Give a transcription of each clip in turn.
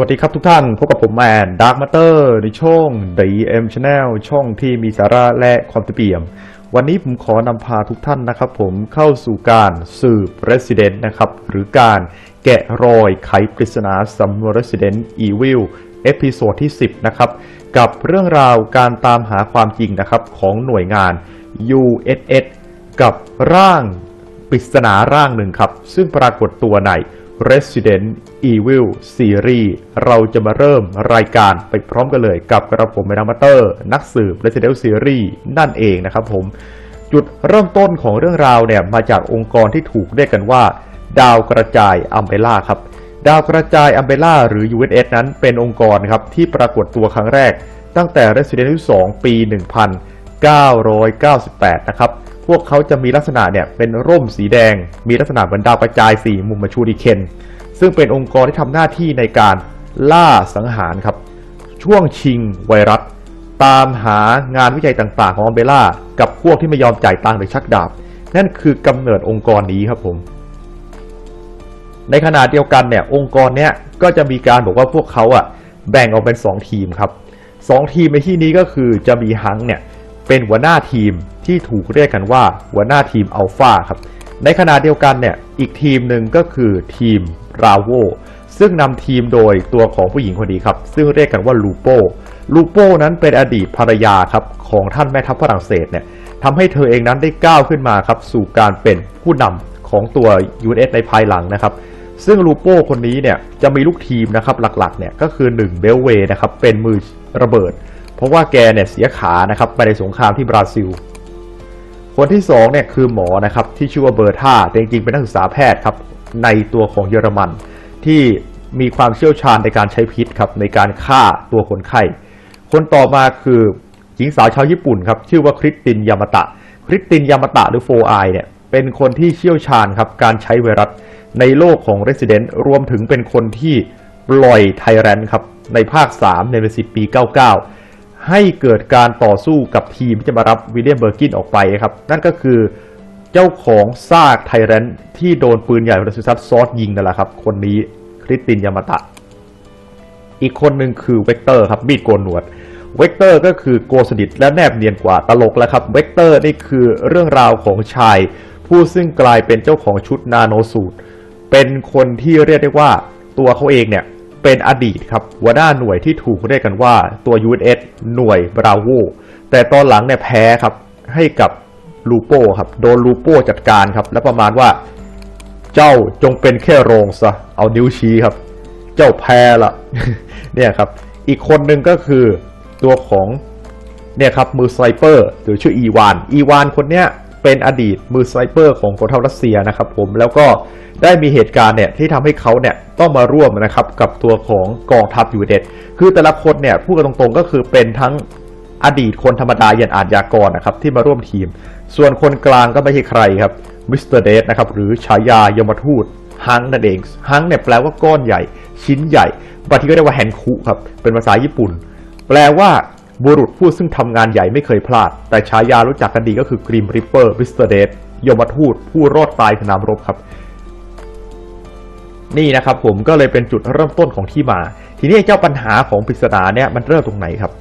วัสดีครับทุกท่าน พบกับผมแมนดาร์ m มาเตอร์ในช่อง DM Channel ช่องที่มีสาระและความเปี่ยม วันนี้ผมขอนำพาทุกท่านนะครับผมเข้าสู่การสืบ Resident นะครับ หรือการแกะรอยไขปริศนาสำนวน Resident Evil เอพิโซดที่ 10 นะครับ กับเรื่องราวการตามหาความจริงนะครับ ของหน่วยงาน USS กับร่างปริศนาร่างหนึ่งครับ ซึ่งปรากฏตัวใน Resident Evil Series เราจะมาเริ่มรายการไปพร้อมกันเลยกับกระผมเมนามาเตอร์ นักสืบ Resident Evil Series นั่นเองนะครับผม จุดเริ่มต้นของเรื่องราวเนี่ย มาจากองค์กรที่ถูกเรียกกันว่า ดาวกระจายอัมเบล่าครับ ดาวกระจายอัมเบล่าหรือ USS นั้นเป็นองค์กรครับที่ปรากฏตัวครั้งแรก ตั้งแต่ Resident Evil 2 ปี 1998 นะครับ พวกเขาจะมีลักษณะเนี่ยเป็นร่มสีแดง มีลักษณะเหมือนดาวกระจายสีมุมมาชูริเคนซึ่งเป็นองค์กรที่ทำหน้าที่ในการล่าสังหารครับ ช่วงชิงไวรัส ตามหางานวิจัยต่างๆ ของอัมเบล่า กับพวกที่ไม่ยอมจ่ายตังค์หรือชักดาบ นั่นคือกำเนิดองค์กรนี้ครับผม ในขณะเดียวกันเนี่ยองค์กรเนี้ยก็จะมีการบอกว่าพวกเขาอะแบ่งออกเป็น 2 ทีมครับสองทีมในที่นี้ก็คือจะมีฮังเนี่ย เป็นหัวหน้าทีมที่ถูกเรียกกันว่าหัวหน้าทีมอัลฟาครับ ในขณะเดียวกันเนี่ยอีกทีมหนึ่งก็คือทีมราโวซึ่งนำทีมโดยตัวของผู้หญิงคนนี้ครับ ซึ่งเรียกกันว่าลูโปลูโปนั้นเป็นอดีตภรรยาครับของท่านแม่ทัพฝรั่งเศสเนี่ยทำให้เธอเองนั้นได้ก้าวขึ้นมาครับสู่การเป็นผู้นำของตัว US ในภายหลังนะครับ ซึ่งลูโป้คนนี้เนี่ยจะมีลูกทีมนะครับหลักๆเนี่ยก็คือ1เบลเวนะครับเป็นมือระเบิด เพราะว่าแกเนี่ยเสียขานะครับไปในสงครามที่บราซิล คนที่2เนี่ยคือหมอนะครับที่ชื่อว่าเบอร์ธาแต่จริงๆเป็นนักศึกษาแพทย์ครับในตัวของเยอรมันที่มีความเชี่ยวชาญในการใช้พิษครับในการฆ่าตัวคนไข้ คนต่อมาคือหญิงสาวชาวญี่ปุ่นครับชื่อว่าคริสตินยามาตะ คริสตินยามาตะหรือโฟไอเนี่ยเป็นคนที่เชี่ยวชาญครับการใช้ไวรัสในโลกของ Resident รวมถึงเป็นคนที่ปล่อยไทแรนครับในภาค 3 ในเวสิปี 99 ให้เกิดการต่อสู้กับทีมที่จะมารับวิลเลียมเบอร์กินออกไปครับ นั่นก็คือเจ้าของซากไทแรนที่โดนปืนใหญ่รัสซัสซอสยิงนั่นแหละครับ คนนี้คริสตินยามาตะ อีกคนหนึ่งคือเวกเตอร์ครับมีดโกนหนวดเวกเตอร์ก็คือโกสนิทและแนบเนียนกว่าตลกแล้วครับเวกเตอร์นี่คือเรื่องราวของชาย ผู้ซึ่งกลายเป็นเจ้าของชุดนาโนสูตร เป็นคนที่เรียกได้ว่าตัวเขาเองเนี่ย เป็นอดีตครับหัวหน้าหน่วยที่ถูกเรียกกันว่าตัว USS หน่วยบราโวแต่ตอนหลังเนี่ยแพ้ครับให้กับลูโป้ครับโดนลูโป้จัดการครับ และประมาณว่า เจ้าจงเป็นแค่โรงซะเอานิ้วชี้ครับ เจ้าแพ้ละเนี่ยครับ อีกคนหนึ่งก็คือตัวของเนี่ยครับมือไซเปอร์หรือชื่ออีวาน อีวานคนเนี้ย เป็นอดีตมือสไซเปอร์ของกองทัพรัสเซียนะครับผมแล้วก็ได้มีเหตุการณ์เนี่ยที่ทำให้เขาเนี่ยต้องมาร่วมนะครับกับตัวของกองทัพยูเดตคือแต่ละคนเนี่ยพูดกันตรงๆก็คือเป็นทั้งอดีตคนธรรมดายันอาญากรนะครับที่มาร่วมทีม ส่วนคนกลางก็ไม่ใช่ใครครับมิสเตอร์เดสนะครับหรือฉายายมทูตฮังนั่นเองฮังเนี่ยแปลว่าก้อนใหญ่ ชิ้นใหญ่บางทีก็เรียกว่าแฮนคุครับเป็นภาษาญี่ปุ่น แปลว่า บุรุษผู้ซึ่งทำงานใหญ่ไม่เคยพลาด แต่ฉายารู้จักกันดีก็คือกริมริปเปอร์วิสเตอร์เดสยมทูตผู้รอดตายสนามรบครับ นี่นะครับผมก็เลยเป็นจุดเริ่มต้นของที่มา ทีนี้เจ้าปัญหาของปริศนาเนี่ยมันเริ่มตรงไหนครับ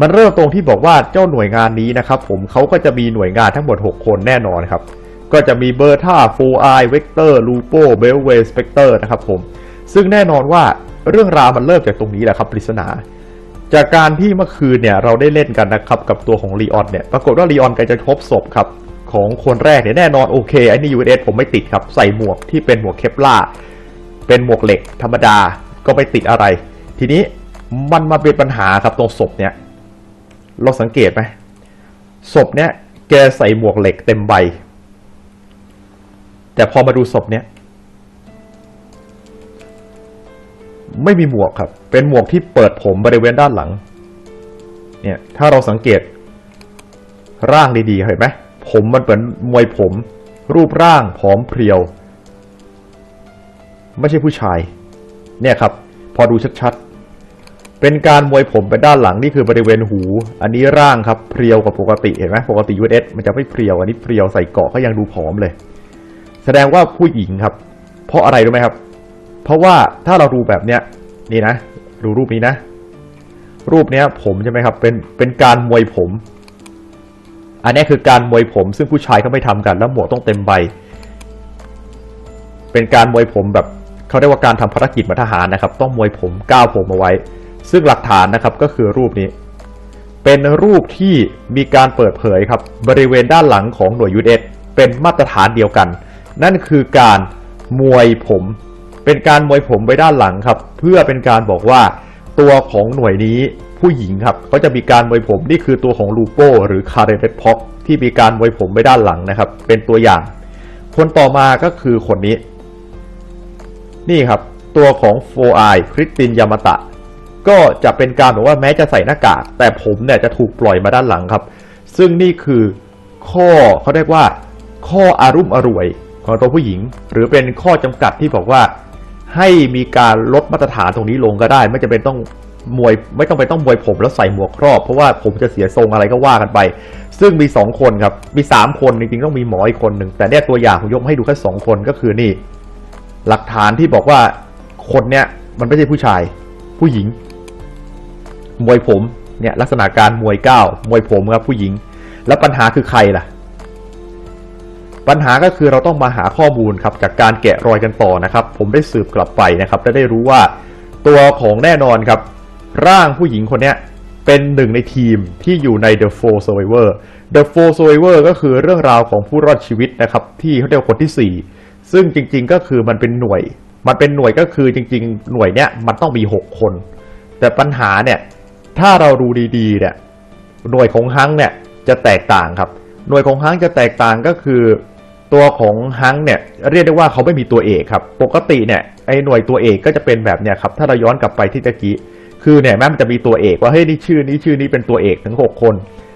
มันเริ่มตรงที่บอกว่าเจ้าหน่วยงานนี้นะครับผมเขาก็จะมีหน่วยงานทั้งหมด 6 คนแน่นอนครับ ก็จะมีเบอร์ท่าโฟไอเวกเตอร์ลูโปเบลเวสเปกเตอร์นะครับผมซึ่งแน่นอนว่าเรื่องราวมันเริ่มจากตรงนี้แหละครับปริศนา จากการที่เมื่อคืนเนี่ยเราได้เล่นกันนะครับกับตัวของลีออนเนี่ยปรากฏว่าลีออนกลจะพบศพครับของคนแรกเนี่ยแน่นอนโอเคไอ้นี่ยูเอผมไม่ติดครับใส่หมวกที่เป็นหมวกเคปล่าเป็นหมวกเหล็กธรรมดาก็ไม่ติดอะไร ทีนี้มันมาเป็นปัญหาครับตรงศพเนี่ยเราสังเกตไหมศพเนี่ยแกใส่หมวกเหล็กเต็มใบ แต่พอมาดูศพเนี่ย ไม่มีหมวกครับ เป็นหมวกที่เปิดผมบริเวณด้านหลัง เนี่ย ถ้าเราสังเกต ร่างดีๆเห็นไหมผมมันเหมือนมวยผม รูปร่างผอมเพรียว ไม่ใช่ผู้ชาย เนี่ยครับ พอดูชัดๆ เป็นการมวยผมไปด้านหลังนี่คือบริเวณหู อันนี้ร่างครับเพรียวกว่าปกติเห็นไหมปกติ US มันจะไม่เพรียว อันนี้เพรียวใส่เกาะก็ยังดูผอมเลย แสดงว่าผู้หญิงครับ เพราะอะไรรู้ไหมครับ เพราะว่าถ้าเราดูแบบเนี้ยนี่นะ ดูรูปนี้นะ รูปเนี้ยผมใช่ไหมครับ เป็นเป็นการมวยผม อันนี้คือการมวยผม ซึ่งผู้ชายเขาไม่ทำกัน แล้วหมวกต้องเต็มใบ เป็นการมวยผมแบบเขาเรียกว่าการทำภารกิจมาทหารนะครับ ต้องมวยผมก้าวผมเอาไว้ ซึ่งหลักฐานนะครับก็คือรูปนี้ เป็นรูปที่มีการเปิดเผยครับ บริเวณด้านหลังของหน่วยยูเอเป็นมาตรฐานเดียวกัน นั่นคือการมวยผม เป็นการมวยผมไปด้านหลังครับ เพื่อเป็นการบอกว่าตัวของหน่วยนี้ผู้หญิงครับเขาจะมีการมวยผมนี่คือตัวของลูโปหรือคาร์เรเ d พ็อกที่มีการมวยผมไปด้านหลังนะครับ เป็นตัวอย่าง คนต่อมาก็คือคนนี้ นี่ครับ ตัวของโฟไอคริสตินยามาตะ ก็จะเป็นการบอกว่าแม้จะใส่หน้ากากแต่ผมเนี่ยจะถูกปล่อยมาด้านหลังครับ ซึ่งนี่คือข้อเขาเรียกว่า ข้ออารุ่มอร่วยของตัวผู้หญิง หรือเป็นข้อจำกัดที่บอกว่า ให้มีการลดมาตรฐานตรงนี้ลงก็ได้ ไม่จำเป็นต้องมวยไม่ต้องไปต้องมวยผมแล้วใส่หมวกครอบ เพราะว่าผมจะเสียทรงอะไรก็ว่ากันไป ซึ่งมีสองคนครับ มีสามคนจริงๆต้องมีหมออีกคนหนึ่งแต่เนี่ยตัวอย่างผมยกให้ดูแค่สองคนก็คือนี่ หลักฐานที่บอกว่าคนเนี้ยมันไม่ใช่ผู้ชาย ผู้หญิง มวยผมเนี่ยลักษณะการมวยก้าวมวยผมครับผู้หญิง แล้วปัญหาคือใครล่ะ ปัญหาก็คือเราต้องมาหาข้อมูลครับจากการแกะรอยกันต่อนะครับ ผมได้สืบกลับไปนะครับและได้รู้ว่าตัวของแน่นอนครับ ร่างผู้หญิงคนนี้เป็นหนึ่งในทีมที่อยู่ใน The Four Survivor The Four Survivor ก็คือเรื่องราวของผู้รอดชีวิตนะครับ ที่เขาเรียกว่าคนที่ 4 ซึ่งจริง ๆก็คือมันเป็นหน่วย มันเป็นหน่วยก็คือจริง ๆ หน่วยเนี้ยมันต้องมี 6 คน แต่ปัญหาเนี่ยถ้าเราดูดีๆเนี่ยหน่วยของฮังเนี่ยจะแตกต่างครับ หน่วยของฮังจะแตกต่างก็คือ ตัวของฮังเนี่ยเรียกได้ว่าเขาไม่มีตัวเอกครับ ปกติเนี่ยไอ้หน่วยตัวเอกก็จะเป็นแบบเนี่ยครับถ้าเราย้อนกลับไปที่ตะกี้คือเนี่ยแม้มันจะมีตัวเอกว่าเฮ้ยนี่ชื่อนี้ชื่อนี้เป็นตัวเอกถึง 6 คน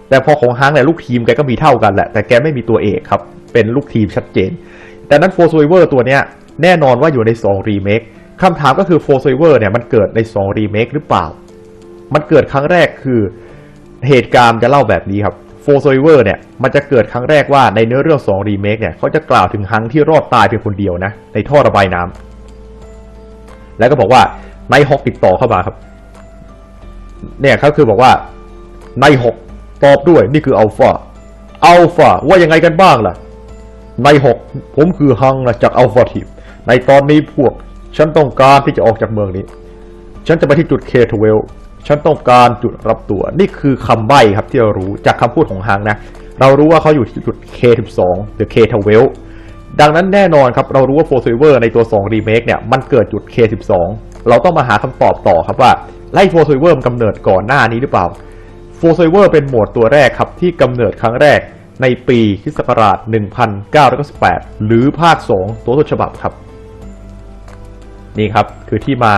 แต่พอของฮังเนี่ยลูกทีมแกก็มีเท่ากันแหละแต่แกไม่มีตัวเอกครับเป็นลูกทีมชัดเจน แต่นั้นโฟร์ซเวอร์ตัวเนี้ยแน่นอนว่าอยู่ใน2รีเมคคำถามก็คือโฟร์ซเวอร์เนี่ยมันเกิดใน2รีเมคหรือเปล่า มันเกิดครั้งแรกคือเหตุการณ์จะเล่าแบบนี้ครับ โฟร์ซเวอร์เนี่ยมันจะเกิดครั้งแรกว่าในเนื้อเรื่อง2รีเมคเนี่ยเขาจะกล่าวถึงฮังที่รอดตายเพียงคนเดียวนะในท่อระบายน้ำแล้วก็บอกว่าไนฮอกติดต่อเข้ามาครับ เนี่ยเขาคือบอกว่าไนฮอกตอบด้วยนี่คืออัลฟาอัลฟาว่ายังไงกันบ้างล่ะไนฮอกผมคือฮังนะจากอัลฟาทีมในตอนนี้พวกฉันต้องการที่จะออกจากเมืองนี้ ฉันจะไปที่จุดเคทเวล ฉันต้องการจุดรับตัว นี่คือคำใบ้ครับที่เรารู้จากคำพูดของฮังนะ เรารู้ว่าเขาอยู่ที่จุด K12 หรือ K12 ดังนั้นแน่นอนครับ เรารู้ว่า f o r s a v e r ในตัว 2 Remake เนี่ย มันเกิดจุด K12 เราต้องมาหาคำตอบต่อครับว่า ไล่ f o r s a v e r มันกำเนิดก่อนหน้านี้หรือเปล่า f o r s a v e r เป็นโหมดตัวแรกครับ ที่กำเนิดครั้งแรกในปีคริสต์ศักราช1998 หรือภาค 2 ตัวต้นฉบับครับ นี่ครับคือที่มา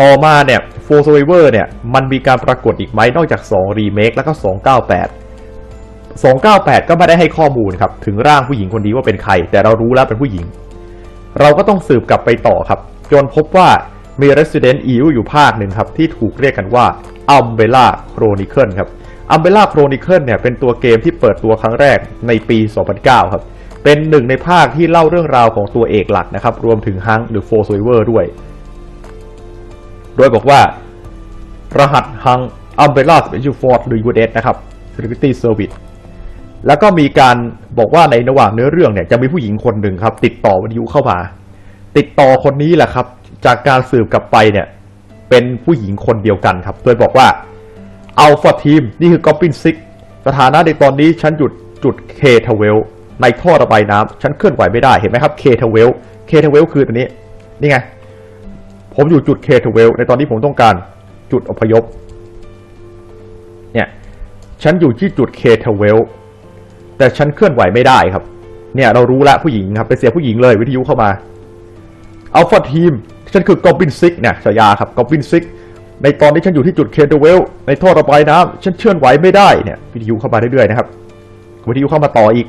ต่อมาเนี่ย Four Survivor เนี่ยมันมีการปรากฏอีกไหมนอกจาก2 Remake แล้วก็ 298 298 ก็ไม่ได้ให้ข้อมูลครับ ถึงร่างผู้หญิงคนนี้ว่าเป็นใคร แต่เรารู้แล้วเป็นผู้หญิง เราก็ต้องสืบกลับไปต่อครับ จนพบว่ามี Resident Evil อยู่ภาคหนึ่งครับ ที่ถูกเรียกกันว่า Umbrella Chronicle ครับ Umbrella Chronicle เนี่ยเป็นตัวเกมที่เปิดตัวครั้งแรกในปี 2009 ครับ เป็นหนึ่งในภาคที่เล่าเรื่องราวของตัวเอกหลักนะครับ รวมถึงฮังหรือ Four Survivor ด้วย โดยบอกว่ารหัสฮัง Umbrella Special Force หรือ USS นะครับ Security Service แล้วก็มีการบอกว่าในระหว่างเนื้อเรื่องเนี่ยจะมีผู้หญิงคนหนึ่งครับ ติดต่อวิทยุเข้ามา ติดต่อคนนี้แหละครับ จากการสืบกลับไปเนี่ย เป็นผู้หญิงคนเดียวกันครับ โดยบอกว่า Alpha Team นี่คือ Goblin Six สถานะในตอนนี้ฉันหยุดจุด K ทเวลในท่อระบายน้ำฉันเคลื่อนไหวไม่ได้เห็นไหมครับ K ทเวล K ทเวลคือตัวนี้ นี่ไง ผมอยู่จุด K ทเวลในตอนนี้ผมต้องการจุดอพยพ เนี่ย ฉันอยู่ที่จุด K ทเวลแต่ฉันเคลื่อนไหวไม่ได้ครับ เนี่ยเรารู้ละผู้หญิงครับ ไปเสียผู้หญิงเลยวิทยุเข้ามาอัลฟาทีมฉันคือกอบบินซิกเนี่ยฉายาครับกอบบินซิกในตอนนี้ฉันอยู่ที่จุดเคเดเวลในท่อระบายน้ำฉันเคลื่อนไหวไม่ได้เนี่ยวิทยุเข้ามาเรื่อยๆนะครับวิทยุเข้ามาต่ออีก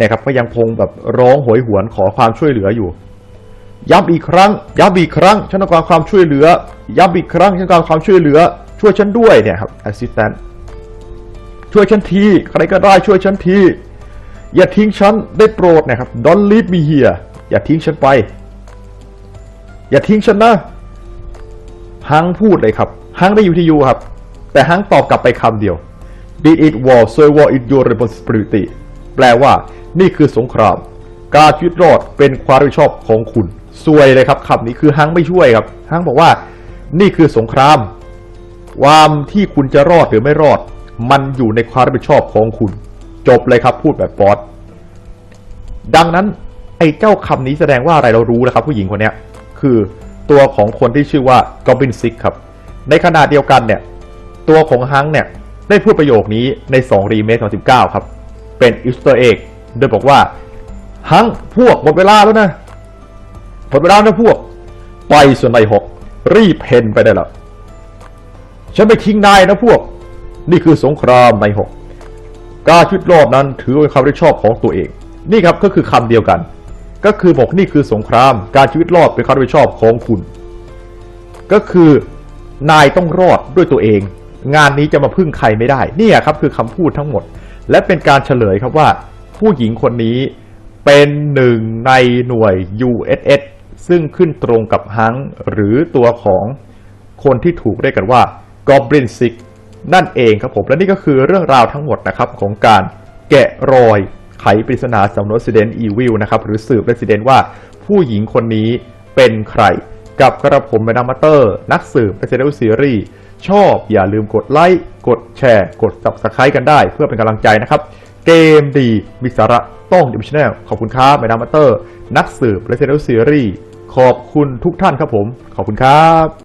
นี่ยครับก็ยังคงแบบร้องโหยหวนขอความช่วยเหลืออยู่ ย้ำอีกครั้ง ย้ำอีกครั้ง ฉันต้องการความช่วยเหลือ ย้ำอีกครั้ง ฉันต้องการความช่วยเหลือ ช่วยฉันด้วยเนี่ยครับ assistant ช่วยฉันที ใครก็ได้ช่วยฉันที อย่าทิ้งฉันได้โปรดนะครับ don't leave me here อย่าทิ้งฉันไป อย่าทิ้งฉันนะ ฮังพูดเลยครับ ฮังได้อยู่ที่ยูครับ แต่ฮังตอบกลับไปคำเดียว Did it war so war is your responsibility แปลว่า นี่คือสงคราม การชีวิตรอดเป็นความรับผิดชอบของคุณ ซวยเลยครับคำนี้คือฮังไม่ช่วยครับฮังบอกว่า นี่คือสงคราม ความที่คุณจะรอดหรือไม่รอด มันอยู่ในความรับผิดชอบของคุณ จบเลยครับพูดแบบบอสดังนั้นไอ้เจ้าคำนี้แสดงว่าอะไรเรารู้แล้วครับ ผู้หญิงคนเนี้ยคือตัวของคนที่ชื่อว่า Goblin Six ครับ ในขณะเดียวกันเนี่ย ตัวของฮังเนี่ยได้พูดประโยคนี้ใน 2 รีเมค2019 ครับ เป็นอีสต์เอ็กโดยบอกว่าฮังพวกหมดเวลาแล้วนะ หมดเวลาแล้วนะพวก ไปส่วนในหกรีบเพนไปได้แล้วฉันไม่ทิ้งนายนะพวก นี่คือสงครามในหกการชีวิตรอดนั้นถือเป็นความรับผิดชอบของตัวเอง นี่ครับก็คือคำเดียวกัน ก็คือบอกนี่คือสงคราม การชีวิตรอดเป็นความรับผิดชอบของคุณ ก็คือนายต้องรอดด้วยตัวเอง งานนี้จะมาพึ่งใครไม่ได้นี่ครับคือคำพูดทั้งหมด และเป็นการเฉลยครับว่า ผู้หญิงคนนี้เป็นหนึ่งในหน่วย USS ซึ่งขึ้นตรงกับฮังหรือตัวของคนที่ถูกเรียกกันว่า Goblin Six นั่นเองครับผม และนี่ก็คือเรื่องราวทั้งหมดนะครับของการแกะรอยไขปริศนาสำนวน Resident Evil นะครับ หรือสืบ Resident ว่าผู้หญิงคนนี้เป็นใคร กับกระผมแมดามาเตอร์ นักสืบ Resident Evil Series ชอบอย่าลืมกดไลค์ กดแชร์ กด Subscribe กันได้ เพื่อเป็นกำลังใจนะครับ เกมดีมีสาระต้องดิมชแนลขอบคุณครับแมดามาเตอร์ นักสืบ Resident Evil Series ขอบคุณทุกท่านครับผม ขอบคุณครับ